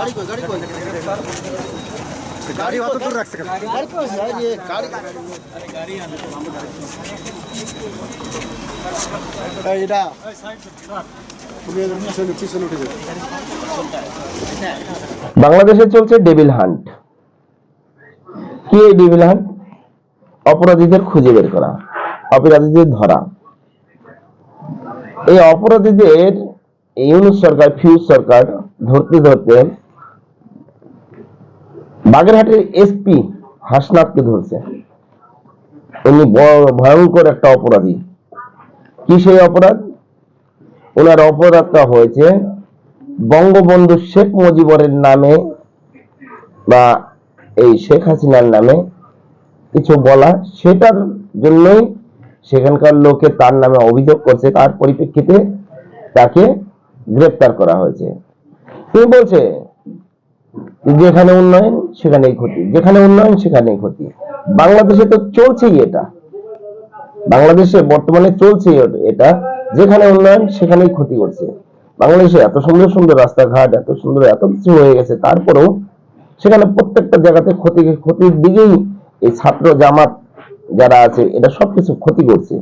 गाड़ी कोई गाड़ी कोई গাড়ি অত দূর রাখছে কেন गाड़ी कोई है ये गाड़ी এই, এটা তুমি এদের পিছনে পিছনে উঠে যাবে বাংলাদেশে চলছে ডেভিল হান্ট কি এই ডেভিল হান্ট অপরাধীদের খুঁজে বের করা অপরাধীদের ধরা এই অপরাধীদের ইউনুস সরকার ফিউজ সরকার ধরতে ধরতে বাগেরহাটের এসপি হাসনাথকে ধরছে। উনি ভয়ঙ্কর একটা অপরাধী। কি সেই অপরাধ? ওনার অপরাধটা হয়েছে বঙ্গবন্ধু শেখ মুজিবরের নামে বা এই শেখ হাসিনার নামে কিছু বলা। সেটার জন্যই সেখানকার লোকে তার নামে অভিযোগ করছে। তার পরিপ্রেক্ষিতে তাকে গ্রেপ্তার করা হয়েছে। তিনি বলছে যেখানে উন্নয়ন, সেখানেই ক্ষতি। যেখানে উন্নয়ন, সেখানেই ক্ষতি। বাংলাদেশে তো চলছেই এটা। বাংলাদেশে বর্তমানে চলছে এটা। যেখানে উন্নয়ন, সেখানেই ক্ষতি করছে। বাংলাদেশে এত সুন্দর সুন্দর রাস্তাঘাট, এত সুন্দর, এত কিছু হয়ে গেছে। তারপরেও সেখানে প্রত্যেকটা জায়গাতে ক্ষতি, ক্ষতির দিকেই এই ছাত্র, জামাত যারা আছে এটা সবকিছু ক্ষতি করছে।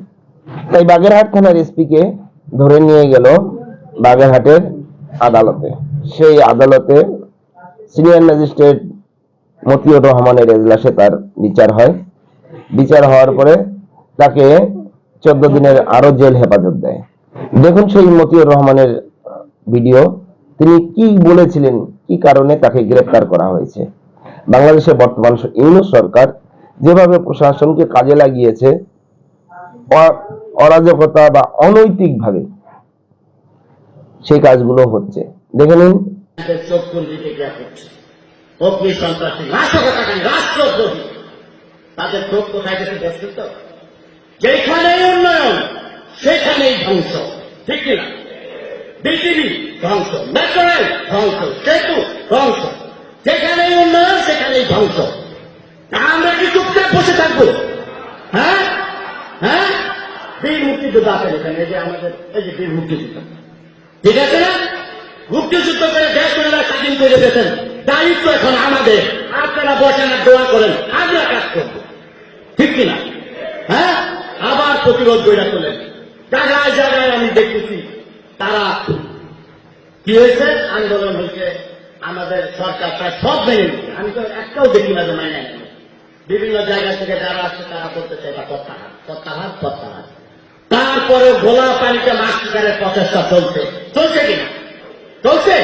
তাই বাগেরহাট থানার এসপি কে ধরে নিয়ে গেল বাগেরহাটের আদালতে। সেই আদালতে সিনিয়র ম্যাজিস্ট্রেট মতিউর রহমানের এজলাসে তার বিচার হয়। বিচার হওয়ার পরে তাকে চোদ্দ দিনের আরও জেল হেফাজত দেয়। দেখুন সেই মতিউর রহমানের ভিডিও। তিনি কি বলেছিলেন, কি কারণে তাকে গ্রেফতার করা হয়েছে? বাংলাদেশে বর্তমান ইউনুস সরকার যেভাবে প্রশাসনকে কাজে লাগিয়েছে অরাজকতা বা অনৈতিকভাবে সেই কাজগুলো হচ্ছে। দেখে নিন চোখ কুন্দিতে ক্রিয়া করছে অগ্নি সন্ত্রাসী নাশকতাকারী রাষ্ট্রদ্রোহী। তাদের চোখ কোথায় গেছে দেখছেন তো? যেখানেই উন্নয়ন, সেখানেই ধ্বংস। ঠিক কিনা? বিটিভি ধ্বংস মেট্রো রেল ধ্বংস, সেতু ধ্বংস। যেখানেই উন্নয়ন, সেখানেই ধ্বংস। আমরা কি চুপচাপ বসে থাকব? হ্যাঁ? হ্যাঁ? বীর মুক্তিযোদ্ধা আছেন এখানে যে আমাদের, এই যে বীর মুক্তিযোদ্ধা। ঠিক আছে না? মুক্তিযুদ্ধ করে দেশ ওনারা স্বাধীন করে দিয়েছেন। দায়িত্ব এখন আমাদের। আপনারা বসেন আর দোয়া করেন। আমরা কাজ করব। ঠিক কিনা? হ্যাঁ? আবার প্রতিরোধ গড়া তোলেন। জায়গায় জায়গায় আমি দেখতেছি, তারা কি হয়েছে? আন্দোলন হয়েছে। আমাদের সরকার প্রায় সব নিচ্ছে আমি তো একটাও দেখি না যে মাইনে নেয় বিভিন্ন জায়গা থেকে যারা আসছে, তারা করতেছে এটা প্রত্যাহার। প্রত্যাহার প্রত্যাহার। তারপরে গোলা পানিতে মাছ শিকারের প্রচেষ্টা চলছে। চলছে কিনা? চলছে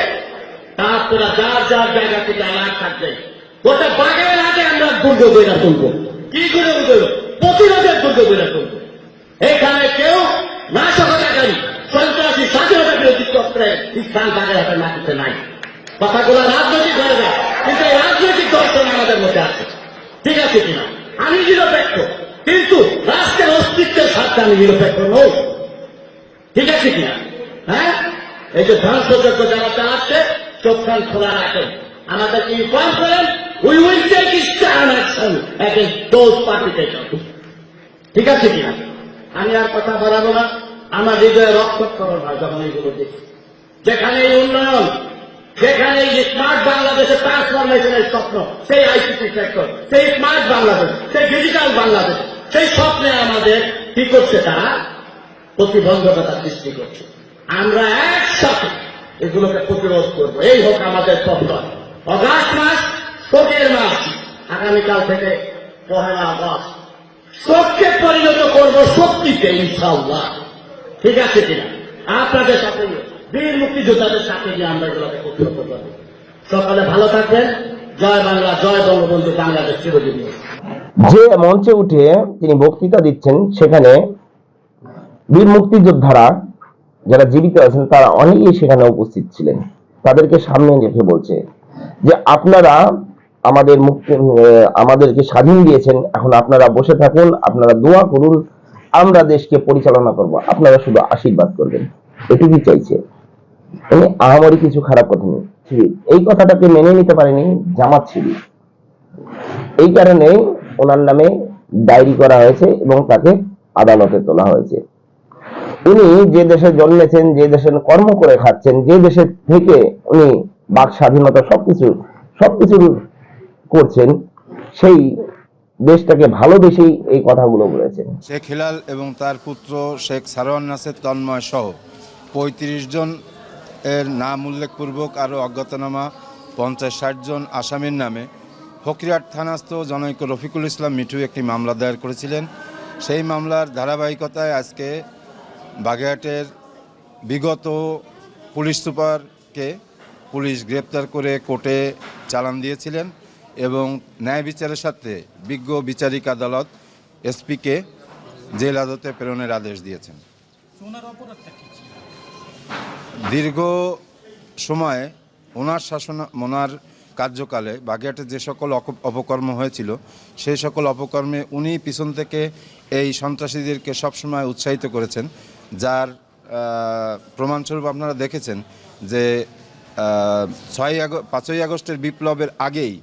তারপরে যার যার জায়গা থেকে আলাদ থাকবে। গোটা বাগের আগে আমরা দুর্গ বইরা তুলব। কি করে বুঝব প্রতিরোধের দুর্গ বইরা তুলব। এখানে কেউ নাশকতাকারী, সন্ত্রাসী স্বাধীনতা বিরোধী চক্রে ইসলাম হাতে মাটিতে নাই। কথাগুলো রাজনৈতিক হয়ে যায় কিন্তু এই রাজনৈতিক দর্শন আমাদের মধ্যে আছে। ঠিক আছে কিনা? আমি নিরপেক্ষ, কিন্তু রাষ্ট্রের অস্তিত্বের স্বার্থে আমি নিরপেক্ষ নই। ঠিক আছে কিনা? হ্যাঁ? এই যে ধ্বংসযজ্ঞ যারা চালাচ্ছে চোখ কান খোলা রাখেন। আমাদেরকে ইনফর্ম করেন? We will take stand action against those partition ঠিক আছে কিনা? আমি আর কথা বাড়াবো না। আমার হৃদয়ে রক্তক্ষরণ হয় যখন এইগুলো দেখি। যেখানে এই উন্নয়ন, যেখানে এই স্মার্ট বাংলাদেশের ট্রান্সফরমেশনের স্বপ্ন, সেই আইসিটি সেক্টর সেই স্মার্ট বাংলাদেশ, সেই ডিজিটাল বাংলাদেশ, সেই স্বপ্নে আমাদের কি করছে তারা? প্রতিবন্ধকতা সৃষ্টি করছে। আমরা একসাথে এগুলোকে প্রতিরোধ করব। এই হোক আমাদের প্রত্যয় অগাস্ট মাস, শোকের মাস। আগামীকাল থেকে পহেলা আগস্ট। শোককে পরিণত করব শক্তিতে ইনশাল্লাহ ঠিক আছে কিনা? আপনাদের সাথে বীর মুক্তিযোদ্ধাদের সাথে নিয়ে আমরা এগুলোকে প্রতিরোধ করব সকালে ভালো থাকবেন। জয় বাংলা, জয় বঙ্গবন্ধু, বাংলাদেশ চিরজীবী যে মঞ্চে উঠে তিনি বক্তৃতা দিচ্ছেন, সেখানে বীর মুক্তিযোদ্ধারা যারা জীবিত আছেন, তারা অনেকেই সেখানে উপস্থিত ছিলেন। তাদেরকে সামনে রেখে বলছে যে, আপনারা আমাদের মুক্তি আমাদেরকে স্বাধীন দিয়েছেন। এখন আপনারা বসে থাকুন, আপনারা দোয়া করুন, আমরা দেশকে পরিচালনা করব। আপনারা শুধু আশীর্বাদ করবেন। এটুকুই চাইছে। মানে আহামরি কিছু খারাপ কথা নেই। এই কথাটাকে মেনে নিতে পারেনি? জামাত শিবির এই কারণে ওনার নামে ডায়েরি করা হয়েছে এবং তাকে আদালতে তোলা হয়েছে। উনি যে দেশে জন্মেছেন, যে দেশে কর্ম করে খাচ্ছেন, যে দেশে থেকে উনি বাক স্বাধীনতা সবকিছু সবকিছু করছেন, সেই দেশটাকে ভালোবেসেই এই কথাগুলো বলেছেন। শেখ হিলাল এবং তার পুত্র শেখ সারোয়ান নাসের তন্ময় সহ পঁয়ত্রিশ জন এর নাম উল্লেখপূর্বক আরও অজ্ঞাতনামা, পঞ্চাশ ষাট জন আসামির নামে ফকিরহাট থানাস্থ জনৈক রফিকুল ইসলাম মিঠু একটি মামলা দায়ের করেছিলেন। সেই মামলার ধারাবাহিকতায় আজকে বাগেরহাটের বিগত পুলিশ সুপারকে পুলিশ গ্রেপ্তার করে কোর্টে চালান দিয়েছিলেন এবং ন্যায় বিচারের সাথে বিজ্ঞ বিচারিক আদালত এসপিকে জেল হাজতে প্রেরণের আদেশ দিয়েছেন। দীর্ঘ সময়ে ওনার শাসন ওনার কার্যকালে বাগেরহাটে যে সকল অপকর্ম হয়েছিল সেই সকল অপকর্মে উনি পিছন থেকে এই সন্ত্রাসীদেরকে সবসময় উৎসাহিত করেছেন। যার প্রমাণস্বরূপ আপনারা দেখেছেন যে ছয় আগস্ট পাঁচই আগস্টের বিপ্লবের আগেই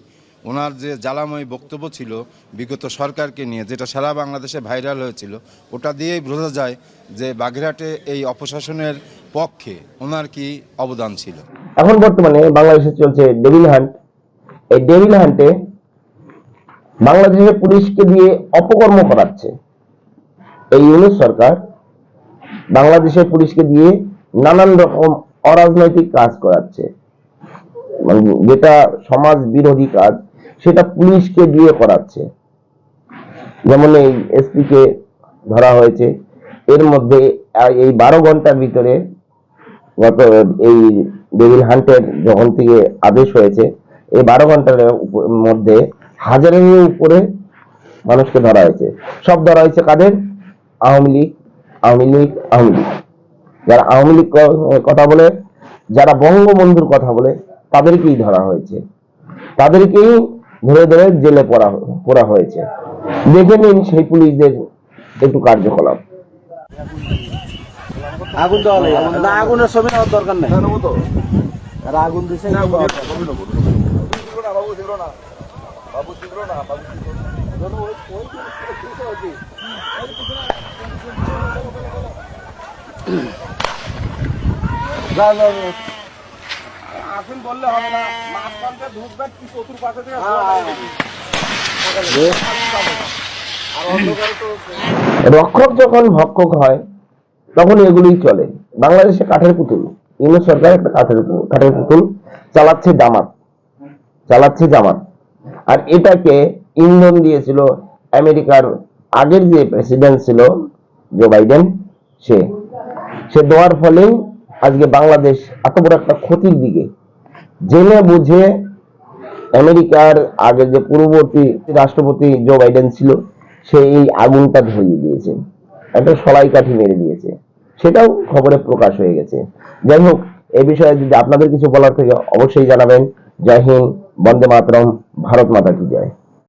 ওনার যে জ্বালাময় বক্তব্য ছিল বিগত সরকারকে নিয়ে, যেটা সারা বাংলাদেশে ভাইরাল হয়েছিল, ওটা দিয়েই বোঝা যায় যে বাগেরহাটে এই অপশাসনের পক্ষে ওনার কি অবদান ছিল। এখন বর্তমানে বাংলাদেশে চলছে ডেভিল হান্ট। এই ডেভিল হান্টে বাংলাদেশের পুলিশকে দিয়ে অপকর্ম করাচ্ছে। এই ইউনিট সরকার বাংলাদেশের পুলিশকে দিয়ে নানান রকম অরাজনৈতিক কাজ করাচ্ছে। মানে যেটা সমাজ বিরোধী কাজ, সেটা পুলিশকে দিয়ে করাচ্ছে। যেমন এই এসপি কে ধরা হয়েছে। এর মধ্যে এই বারো ঘণ্টার ভিতরে গত এই ডেভিল হান্টের যখন থেকে আদেশ হয়েছে, এই বারো ঘণ্টার মধ্যে হাজারের উপরে মানুষকে ধরা হয়েছে। সব ধরা হয়েছে কাদের? আওয়ামী লীগ। আওয়ামী লীগ আওয়ামী লীগ। যারা আওয়ামী লীগ কথা বলে যারা বঙ্গবন্ধুর কথা বলে তাদেরকেই ধরা হয়েছে। তাদেরকেই ধরে ধরে জেলে পড়া পড়া হয়েছে। দেখে নিন সেই পুলিশদের একটু কার্যকলাপ। আগুন দেওয়া না আগুনের ছবি নেওয়ার দরকার নেই। আগুন দিছে আসুন বললে হবে না ঢুকবেন কি থেকে রক্ষক যখন ভক্ষক হয়, তখন এগুলোই চলে। বাংলাদেশে কাঠের পুতুল। ইউনিট সরকার একটা কাঠের কাঠের পুতুল চালাচ্ছে জামাত। চালাচ্ছে জামাত। আর এটাকে ইন্ধন দিয়েছিল, আমেরিকার আগের যে প্রেসিডেন্ট ছিল জো বাইডেন সে। সে দেওয়ার ফলে আজকে বাংলাদেশ এত বড় একটা ক্ষতির দিকে। জেনে বুঝে আমেরিকার আগে যে পূর্ববর্তী রাষ্ট্রপতি জো বাইডেন ছিল, সে এই আগুনটা ধরিয়ে দিয়েছে। একটা সলাই কাঠি মেরে দিয়েছে। সেটাও খবরে প্রকাশ হয়ে গেছে। যাই হোক, এ বিষয়ে যদি আপনাদের কিছু বলার থেকে, অবশ্যই জানাবেন। জয় হিন্দ, বন্দে মাতরম, ভারত মাতা কি জয়।